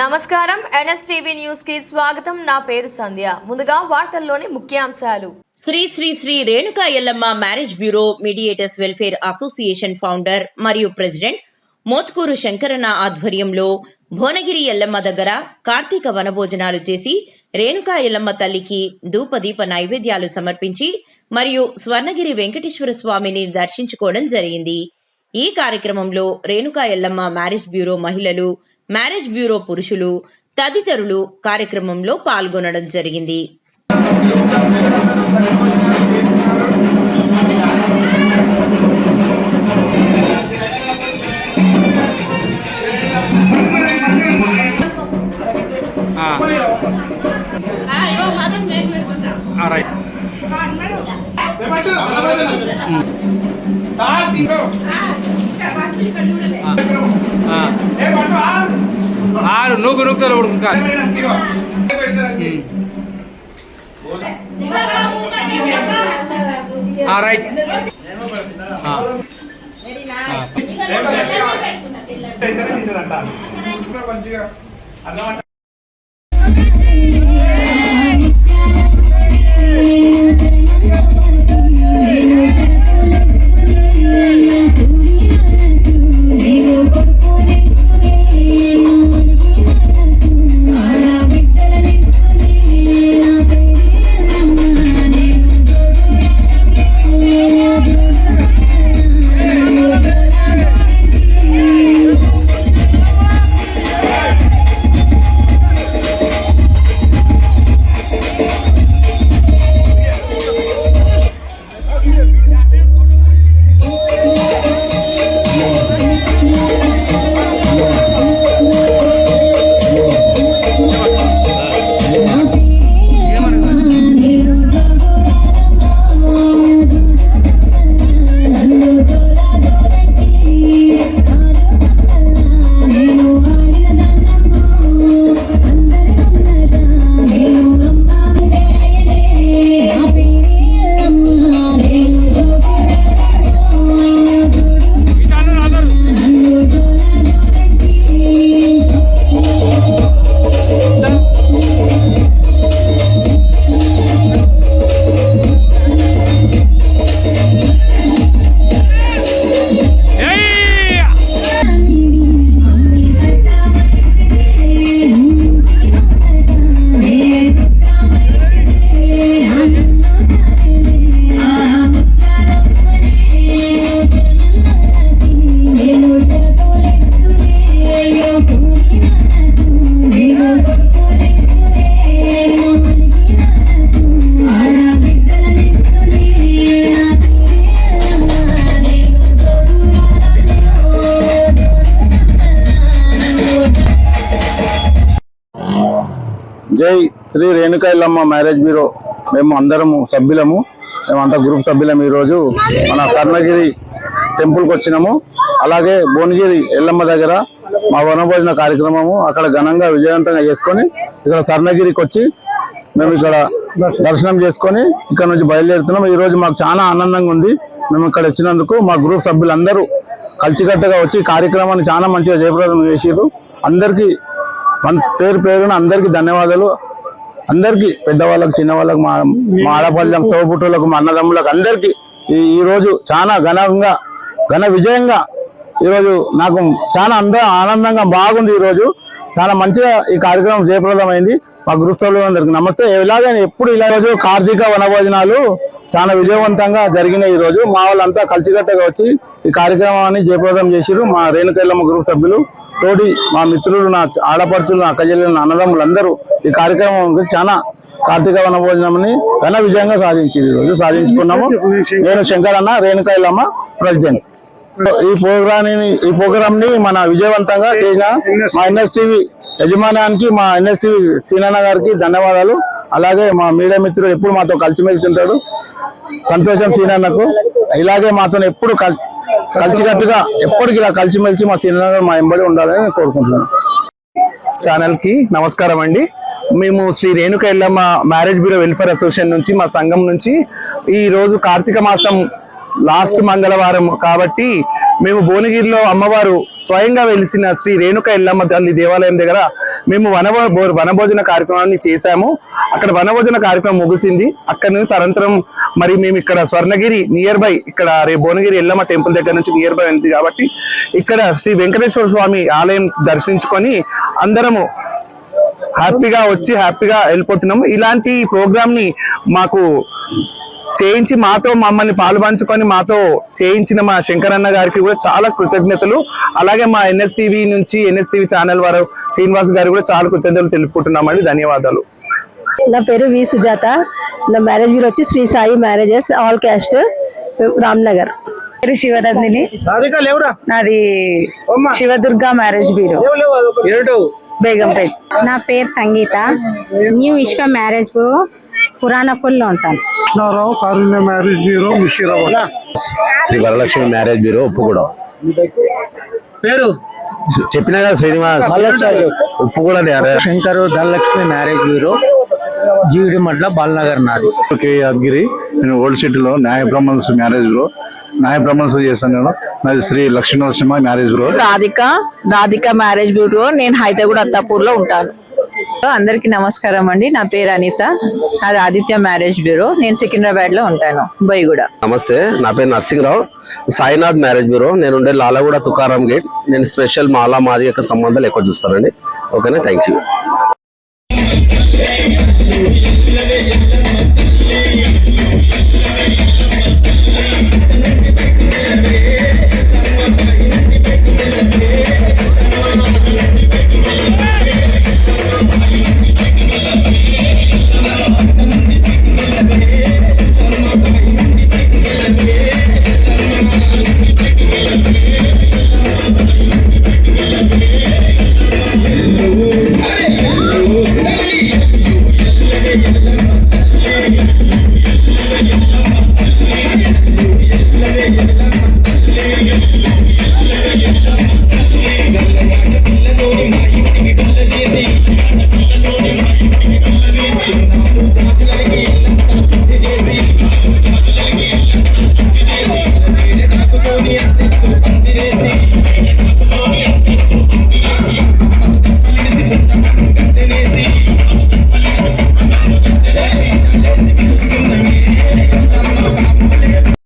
నమస్కారం. ఎన్ఎస్టీవీ న్యూస్కి స్వాగతం. నా పేరు సంధ్య. ముందుగా వార్తల్లోని ముఖ్యాంశాలు. Sri Sri Sri Renuka Yellamma marriage bureau mediators welfare association founder మరియు ప్రెసిడెంట్ మోత్కూరు శంకరన్న ఆధ్వర్యంలో భువనగిరి ఎల్లమ్మ దగ్గర కార్తీక వనభోజనాలు చేసి రేణుకా ఎల్లమ్మ తల్లికి ధూపదీప నైవేద్యాలు సమర్పించి మరియు స్వర్ణగిరి వెంకటేశ్వర స్వామిని దర్శించుకోవడం జరిగింది. ఈ కార్యక్రమంలో రేణుకా ఎల్లమ్మ మ్యారేజ్ బ్యూరో మహిళలు మ్యారేజ్ బ్యూరో పురుషులు తదితరులు కార్యక్రమంలో పాల్గొనడం జరిగింది. రైట్. ఆరు నూకు నూకుతారు ఇప్పుడు ఇంకా రైట్. జై శ్రీ రేణుకాయలమ్మ మ్యారేజ్ బ్యూరో. మేము అందరము సభ్యులము. మేమంతా గ్రూప్ సభ్యులం ఈరోజు మన కర్ణగిరి టెంపుల్కి వచ్చినాము. అలాగే భువనగిరి ఎల్లమ్మ దగ్గర మా వనభోజన కార్యక్రమము అక్కడ ఘనంగా విజయవంతంగా చేసుకొని ఇక్కడ స్వర్ణగిరికి వచ్చి మేము ఇక్కడ దర్శనం చేసుకొని ఇక్కడ నుంచి బయలుదేరుతున్నాం ఈ రోజు మాకు చాలా ఆనందంగా ఉంది. మేము ఇక్కడ వచ్చినందుకు మా గ్రూప్ సభ్యులందరూ కలిసికట్టుగా వచ్చి కార్యక్రమాన్ని చాలా మంచిగా జయప్రదం చేసారు అందరికీ పేరు పేరున అందరికీ ధన్యవాదాలు. అందరికీ పెద్దవాళ్ళకు చిన్నవాళ్ళకు మా మా ఆడపల్లెలకు తోబుట్టులకు మా అన్నదమ్ములకు అందరికీ ఈ ఈరోజు చాలా ఘనంగా ఘన విజయంగా ఈరోజు నాకు చాలా అంద ఆనందంగా బాగుంది ఈరోజు. చాలా మంచిగా ఈ కార్యక్రమం జయప్రదమైంది. మా గ్రూప్ అందరికి నమస్తే. ఇలాగే ఎప్పుడు ఇలా రోజు కార్తీక వనభోజనాలు చాలా విజయవంతంగా జరిగినాయి ఈ రోజు మా వాళ్ళంతా కలిసికట్టగా వచ్చి ఈ కార్యక్రమాన్ని జయప్రదం చేసిరు మా రేణుకెళ్ళమ్మ గ్రూప్ సభ్యులు తోటి మా మిత్రులు నా ఆడపడుచులు నా అక్కజల్లు నా అన్నదమ్ములు అందరూ ఈ కార్యక్రమం చాలా కార్తీక వనభోజనంని ఘన విజయంగా సాధించింది. ఈరోజు రోజు సాధించుకున్నాము. నేను శంకరన్న రేణుకాయలమ్మ ప్రెసిడెంట్. ఈ ప్రోగ్రామ్ ఈ ప్రోగ్రామ్ని మన విజయవంతంగా చేసిన మా ఎన్ఎస్టీవీ యజమానానికి మా ఎన్ఎస్టీవీ సీనన్న గారికి ధన్యవాదాలు. అలాగే మా మీడియా మిత్రుడు ఎప్పుడు మాతో కలిసిమెలిసి ఉంటాడు. సంతోషం సీనన్నకు. ఇలాగే మాతో ఎప్పుడు కలిసికట్టుగా ఎప్పటికి ఇలా కలిసిమెలిసి మా సీనన్న మా ఎంబడి ఉండాలని కోరుకుంటున్నాను. ఛానల్కి నమస్కారం అండి. మేము Sri Renuka Yellamma marriage bureau welfare association నుంచి మా సంఘం నుంచి ఈ రోజు కార్తీక మాసం లాస్ట్ మంగళవారం కాబట్టి మేము భువనగిరిలో అమ్మవారు స్వయంగా వెలిసిన శ్రీ రేణుక ఎల్లమ్మ తల్లి దేవాలయం దగ్గర మేము వనభో భో- వనభోజన కార్యక్రమాన్ని చేశాము. అక్కడ వనభోజన కార్యక్రమం ముగిసింది. అక్కడ నుంచి తరంతరం మరి మేము ఇక్కడ స్వర్ణగిరి నియర్ బై ఇక్కడ రే భువనగిరి ఎల్లమ్మ టెంపుల్ దగ్గర నుంచి నియర్ బై ఉంది కాబట్టి ఇక్కడ శ్రీ వెంకటేశ్వర స్వామి ఆలయం దర్శించుకొని అందరము హ్యాపీగా వచ్చి హ్యాపీగా వెళ్ళిపోతున్నాము. ఇలాంటి ప్రోగ్రామ్ని మాకు చేయించి మాతో మమ్మల్ని పాలు పంచుకొని మాతో చేయించిన మా శంకరన్న గారికి కూడా చాలా కృతజ్ఞతలు. అలాగే మా ఎన్ఎస్టీవీ నుంచి ఎన్ఎస్టీవీ ఛానల్ వారు శ్రీనివాస్ గారు కూడా చాలా కృతజ్ఞతలు తెలుపుకుంటున్నామండి. ధన్యవాదాలు. నా పేరు వి సుజాత. నా మ్యారేజ్ బ్యూరో వచ్చి Sri Sai marriages all caste Ramnagar. పేరు శివనందిని నాది శివదుర్గ మ్యారేజ్ బ్యూరో బేగంపేట్. నా పేరు Sangeetha. New Viswa marriage bureau పురాణపూర్లో ఉంటాను Krishnarao Karunya marriage bureau Sri Varalakshmi marriage bureau Uppugudem. పేరు? చెప్పినా కదా శ్రీనివాస్? ఉప్పుగూడెం శంకర్ ధనలక్ష్మి మ్యారేజ్ బ్యూరో జీవిడి మట్ల బాలనగర్ నాది కే యాదగిరి. నేను ఓల్డ్ సిటీలో న్యాయ బ్రహ్మన్స్ మ్యారేజ్ బ్యూరో న్యాయ బ్రహ్మన్స్ చేస్తాను నేను. నాది Sri Lakshmi Narasimha marriage bureau Radhika Radhika marriage bureau నేను హైదరాబాద్ అత్తాపూర్లో ఉంటాను. అందరికి నమస్కారం అండి. నా పేరు అనిత. అది ఆదిత్య మ్యారేజ్ బ్యూరో. నేను సికింద్రాబాద్లో ఉంటాను. బొయ్యగూడ. నమస్తే. నా పేరు నర్సింగ్రావు సాయినాథ్ మ్యారేజ్ బ్యూరో. నేను ఉండే లాలగూడ తుకారాం గేట్. నేను స్పెషల్ మాలా మాది యొక్క సంబంధాలు ఎక్కువ చూస్తానండి. ఓకేనా? Thank you